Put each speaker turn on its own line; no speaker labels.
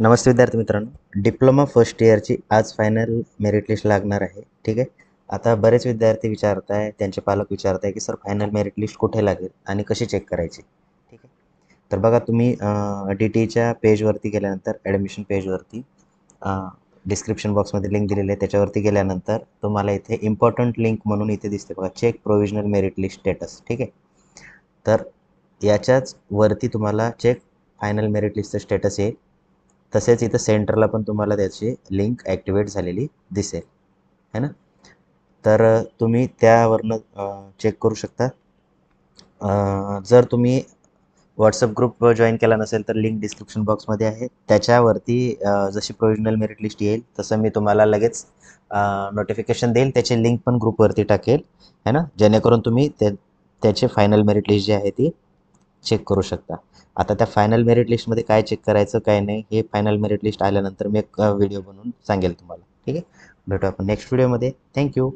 नमस्ते विद्यार्थी मित्रांनो. Diploma first इयरची आज फायनल मेरिट लिस्ट लागणार आहे. ठीक आहे? आता बरेच विद्यार्थी विचारत आहे त्यांचे पालक विचारत आहे की सर फायनल मेरिट लिस्ट कुठे लागेल आणि कशी चेक करायची? ठीक आहे? तर बघा तुम्ही डी टीच्या पेजवरती गेल्यानंतर ॲडमिशन पेजवरती डिस्क्रिप्शन बॉक्समध्ये लिंक दिलेली आहे. त्याच्यावरती गेल्यानंतर तुम्हाला इथे इम्पॉर्टंट लिंक म्हणून इथे दिसते बघा. Check provisional merit list status ठीक आहे? तर याच्याच वरती तुम्हाला चेक फायनल मेरिट लिस्टचं स्टेटस येईल. तसेच इथं सेंटरला पण तुम्हाला त्याची लिंक ॲक्टिवेट झालेली दिसेल. है ना? तर तुम्ही त्यावरनं चेक करू शकता. जर तुम्ही व्हॉट्सअप ग्रुप जॉईन केला नसेल तर लिंक डिस्क्रिप्शन बॉक्समध्ये आहे. त्याच्यावरती जशी प्रोविजनल मेरिट लिस्ट येईल तसं मी तुम्हाला लगेच नोटिफिकेशन देईल. त्याची लिंक पण ग्रुपवरती टाकेल. है ना? जेणेकरून तुम्ही ते त्याचे फायनल मेरिट लिस्ट जी आहे ती चेक करू शकता. आता त्या फायनल मेरिट लिस्टमध्ये काय चेक करायचं काय नाही हे फायनल मेरिट लिस्ट आल्यानंतर मी एक व्हिडिओ बनवून सांगेल तुम्हाला. ठीक आहे? भेटू आपण नेक्स्ट व्हिडिओमध्ये थँक्यू